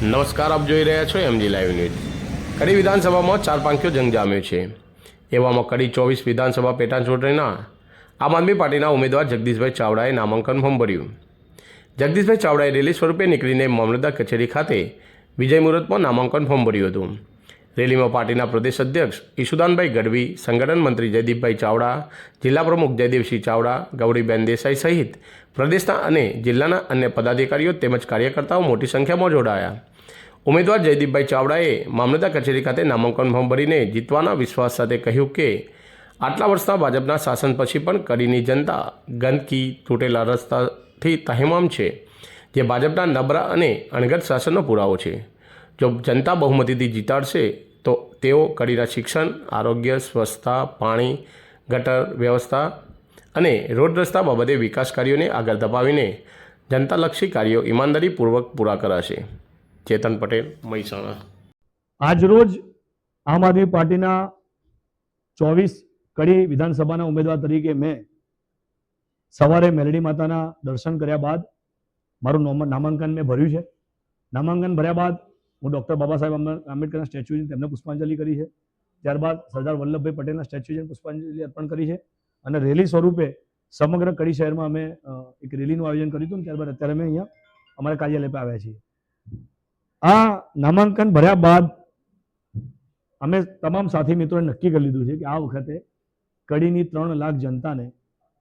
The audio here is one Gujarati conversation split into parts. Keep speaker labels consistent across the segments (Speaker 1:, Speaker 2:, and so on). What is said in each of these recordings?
Speaker 1: નમસ્કાર, આપ જોઈ રહ્યા છો એમજી લાઈવ ન્યૂઝ કડી વિધાનસભામાં ચાર પાંખીઓ જંગ જામ્યો છે. એવામાં કડી ચોવીસ વિધાનસભા પેટા ચૂંટણીના આમ આદમી પાર્ટીના ઉમેદવાર જગદીશભાઈ ચાવડાએ નામાંકન ફોર્મ ભર્યું. જગદીશભાઈ ચાવડાએ રેલી સ્વરૂપે નીકળીને મામલતદાર કચેરી ખાતે વિજય મુહૂર્તમાં નામાંકન ફોર્મ ભર્યું હતું. રેલીમાં પાર્ટીના પ્રદેશ અધ્યક્ષ ઈશુદાનભાઈ ગઢવી, સંગઠન મંત્રી જયદીપભાઈ ચાવડા, જિલ્લા પ્રમુખ જયદેવસિંહ ચાવડા, ગૌરીબેન દેસાઈ સહિત પ્રદેશના અને જિલ્લાના અન્ય પદાધિકારીઓ તેમજ કાર્યકર્તાઓ મોટી સંખ્યામાં જોડાયા. ઉમેદવાર જયદીપભાઈ ચાવડાએ મામલતદાર કચેરી ખાતે નામાંકન ફોર્મ ભરીને જીતવાના વિશ્વાસ સાથે કહ્યું કે આટલા વર્ષના ભાજપના શાસન પછી પણ કડીની જનતા ગંદકી, તૂટેલા રસ્તાથી તહેમામ છે, જે ભાજપના નબળા અને અણગત શાસનનો પુરાવો છે. જો જનતા બહુમતીથી જીતાડશે, તો તેઓ કડીના શિક્ષણ, આરોગ્ય, સ્વચ્છતા, પાણી, ગટર વ્યવસ્થા અને રોડ રસ્તા બાબતે વિકાસ કાર્યોને આગળ ધપાવીને જનતાલક્ષી કાર્યો ઈમાનદારીપૂર્વક પૂરા કરાશે. ચેતન પટેલ, મહેસાણા.
Speaker 2: આજરોજ આમ આદમી પાર્ટીના ચોવીસ કડી વિધાનસભાના ઉમેદવાર તરીકે મેં સવારે મેલડી માતાના દર્શન કર્યા બાદ મારું નોમ- નામાંકન મેં ભર્યું છે. નામાંકન ભર્યા બાદ હું ડૉક્ટર બાબા સાહેબ આંબેડકરના સ્ટેચ્યુ છે તેમને પુષ્પાંજલિ કરી છે. ત્યારબાદ સરદાર વલ્લભભાઈ પટેલના સ્ટેચ્યુ છે પુષ્પાંજલિ અર્પણ કરી છે. અને રેલી સ્વરૂપે સમગ્ર કડી શહેરમાં અમે એક રેલીનું આયોજન કર્યું હતું ત્યારબાદ અત્યારે અમે અહીંયા અમારા કાર્યાલય પર આવ્યા છીએ. આ નામાંકન ભર્યા બાદ અમે તમામ સાથી મિત્રોએ નક્કી કરી લીધું છે કે આ વખતે કડીની ત્રણ લાખ જનતાને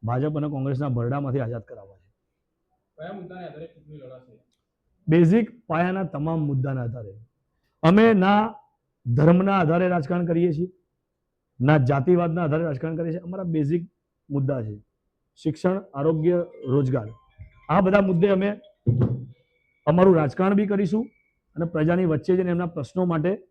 Speaker 2: ભાજપ અને કોંગ્રેસના ભરડામાંથી આઝાદ કરાવવા છે. બેઝિક પાયાના તમામ મુદ્દાના આધારે. અમે ના ધર્મના આધારે રાજકારણ કરીએ છીએ ના જાતિવાદના આધારે રાજકારણ કરીએ છીએ અમારા બેઝિક મુદ્દા છે. શિક્ષણ આરોગ્ય રોજગાર. આ બધા મુદ્દે અમે અમારું રાજકારણ બી કરીશું અને પ્રજાની વચ્ચે જઈને એમના પ્રશ્નો માટે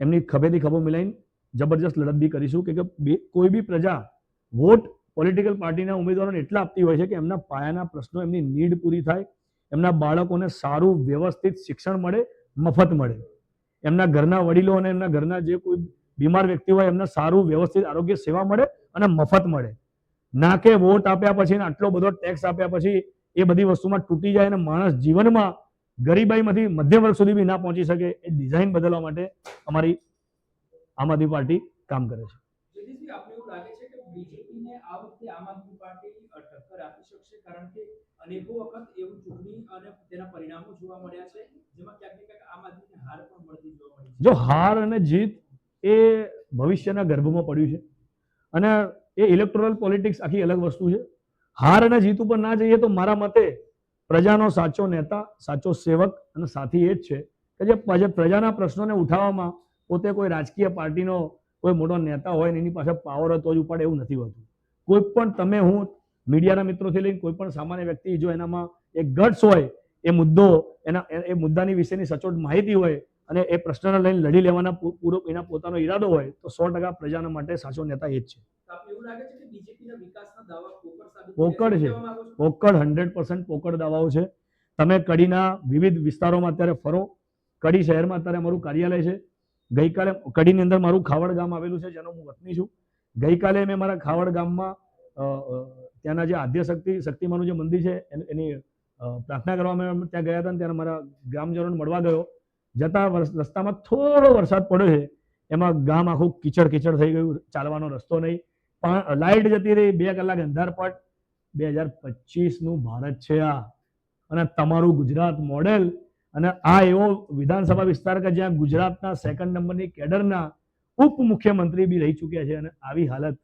Speaker 2: એમની ખભેથી ખભો મિલાઈને જબરજસ્ત લડત બી કરીશું કે બે- કોઈ બી પ્રજા વોટ પોલિટિકલ પાર્ટીના ઉમેદવારોને એટલા આપતી હોય છે કે એમના પાયાના પ્રશ્નો, એમની નીડ પૂરી થાય, એમના બાળકોને સારું વ્યવસ્થિત શિક્ષણ મળે, મફત મળે. એમના ઘરના વડીલો અને એમના ઘરના જે કોઈ બીમાર વ્યક્તિ હોય, એમને સારું વ્યવસ્થિત આરોગ્ય સેવા મળે અને મફત મળે. ના કે વોટ આપ્યા પછી આટલો બધો ટેક્સ આપ્યા પછી એ બધી વસ્તુમાં તૂટી જાય અને માણસ જીવનમાં ગરીબાઈમાંથી મધ્યમ વર્ગ સુધી બી ના પહોંચી શકે એ ડિઝાઇન બદલવા માટે અમારી આમ આદમી પાર્ટી કામ કરે છે.
Speaker 3: આપને એવું લાગે છે કે બીજેપીને આ વખતે આમ આદમી પાર્ટી ટક્કર આપી શકશે? કારણ કે અનેકો વખત એવું ચૂંટણી અને તેના પરિણામો જોવા મળ્યા છે જેમાં ક્યાંક ને ક્યાંક આમ આદમીને હાર પણ મળતી જોવા મળી
Speaker 2: જો હાર અને જીત એ ભવિષ્યના ગર્ભમાં પડ્યું છે અને એ ઇલેક્ટોરલ પોલિટિક્સ આખી અલગ વસ્તુ છે. હાર અને જીત ઉપર ના જઈએ તો મારા મતે પ્રજાનો સાચો નેતા, સાચો સેવક અને સાથી એ જ છે કે જે પ્રજા- પ્રજાના પ્રશ્નોને ઉઠાવવામાં પોતે કોઈ રાજકીય પાર્ટીનો કોઈ મોટો નેતા હોય ને એની પાસે પાવર હોય તો જ ઉપાડે એવું નથી હોતું. કોઈ પણ તમે હું મીડિયાના મિત્રોથી લઈને કોઈ પણ સામાન્ય વ્યક્તિ જો એનામાં એક ગટ્સ હોય, એ મુદ્દો, એના, એ મુદ્દાની વિશેની સચોટ માહિતી હોય અને એ પ્રશ્નને લઈને લડી લેવાના પૂરો એના પોતાનો ઈરાદો હોય તો સો ટકા પ્રજાના માટે સાચો નેતા એ જ છે.
Speaker 3: પોકળ?
Speaker 2: છે. પોકળ હંડ્રેડ પર્સન્ટ પોકળ દાવાઓ છે. તમે કડીના વિવિધ વિસ્તારોમાં અત્યારે ફરો. કડી શહેરમાં અત્યારે અમારું કાર્યાલય છે. ગઈકાલે કડીની અંદર મારું ખાવડ ગામ આવેલું છે જેનો હું વતની છું. ગઈકાલે મેં મારા ખાવડ ગામમાં ત્યાંના જે આદ્ય શક્તિ શક્તિમાનું જે મંદિર છે એની- પ્રાર્થના કરવા અમે ત્યાં ગયા હતા ને ત્યારે મારા ગ્રામજનોને મળવા ગયો. જતા રસ્તામાં થોડો વરસાદ પડ્યો છે. એમાં ગામ આખું કીચડ કીચડ થઈ ગયું, ચાલવાનો રસ્તો નહીં. પણ લાઇટ જતી રહી, બે કલાક અંધારપટ બે હજાર પચીસનું ભારત છે આ. અને તમારું ગુજરાત મોડેલ. અને આ એવો વિધાનસભા વિસ્તાર કે જ્યાં ગુજરાતના સેકન્ડ નંબરની કેડરના ઉપ મુખ્યમંત્રી બી રહી ચૂક્યા છે અને આવી હાલત.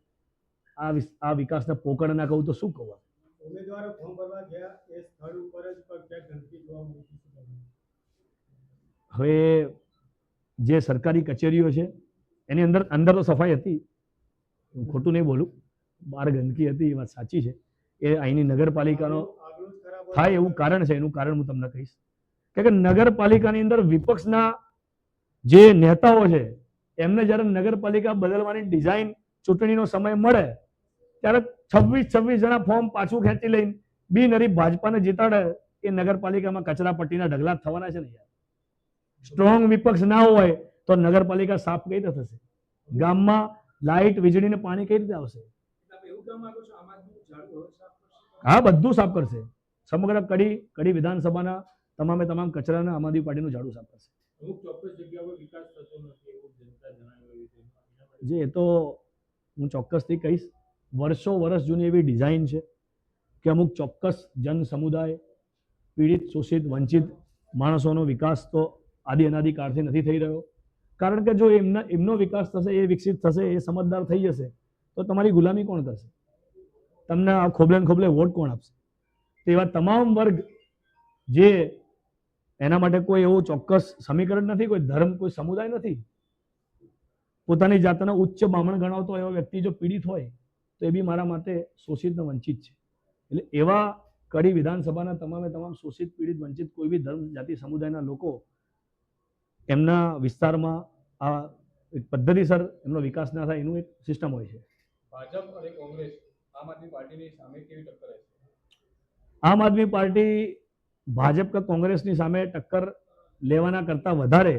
Speaker 2: આ આ વિકાસને પોકળ કહું તો શું કહું
Speaker 4: ઉમેદવારો ફોર્મ ભરવા ગયા એ સ્થળ ઉપર જ પણ ક્યાંક ગંદકી જોવા મળી હતી.
Speaker 2: હવે જે સરકારી કચેરીઓ છે, એની અંદર અંદર તો સફાઈ હતી. હું ખોટું નહીં બોલું. બહાર ગંદકી હતી, એ વાત સાચી છે. એ અહીંની નગરપાલિકાનો. થાય એવું કારણ છે, એનું કારણ હું તમને કહીશ. કે નગરપાલિકાની અંદર વિપક્ષના જે નેતાઓ છે, એમને જ્યારે નગરપાલિકા બદલવાની ડિઝાઇન ચૂંટણીનો સમય મળે, ત્યારે છવ્વીસ છવ્વીસ જણા ફોર્મ પાછું ખેંચી લઈને બિનહરી ભાજપાને જીતાડે, એ નગરપાલિકામાં કચરા પટ્ટીના ઢગલા થવાના છે ને યાર. સ્ટ્રોંગ વિપક્ષ ના હોય તો નગરપાલિકા સાફ કઈ રીતે થશે? ગામમાં લાઇટ વીજળી ને પાણી કઈ રીતે આવશે? હા, બધું સાફ કરશે. સમગ્ર કડી કડી વિધાનસભાના તમામે તમામ કચરાના આમ આદમી પાર્ટીનું ઝાડુ સાફ કરશે. જે એ તો હું ચોક્કસથી કહીશ, વર્ષો વર્ષ જૂની એવી ડિઝાઇન છે કે અમુક ચોક્કસ જન સમુદાય પીડિત, શોષિત, વંચિત માણસોનો વિકાસ તો આદિ અનાદિ કાળથી નથી થઈ રહ્યો. કારણ કે જો એમના, એમનો વિકાસ થશે, એ વિકસિત થશે, એ સમજદાર થઈ જશે, તો તમારી ગુલામી કોણ કરશે? તમને આ ખોબલે ખોબલે વોટ કોણ આપશે? તો એવા તમામ વર્ગ જે એના માટે કોઈ એવું ચોક્કસ સમીકરણ નથી, કોઈ ધર્મ, કોઈ સમુદાય નથી, પોતાની જાતને ઉચ્ચ બામણ ગણાવતો એવો વ્યક્તિ જો પીડિત હોય, તો એ બી મારા માટે શોષિત વંચિત છે. એટલે એવા કડી વિધાનસભાના તમામે તમામ શોષિત, પીડિત, વંચિત કોઈ બી ધર્મ, જાતિ, સમુદાયના લોકો એમના વિસ્તારમાં આ એક પદ્ધતિસર એમનો વિકાસ ના થાય એનું એક સિસ્ટમ હોય છે.
Speaker 5: ભાજપ અને કોંગ્રેસ આમ આદમી પાર્ટીની સામે કેવી ટક્કર
Speaker 2: આમ આદમી પાર્ટી ભાજપ કે કોંગ્રેસની સામે ટક્કર લેવાના કરતાં વધારે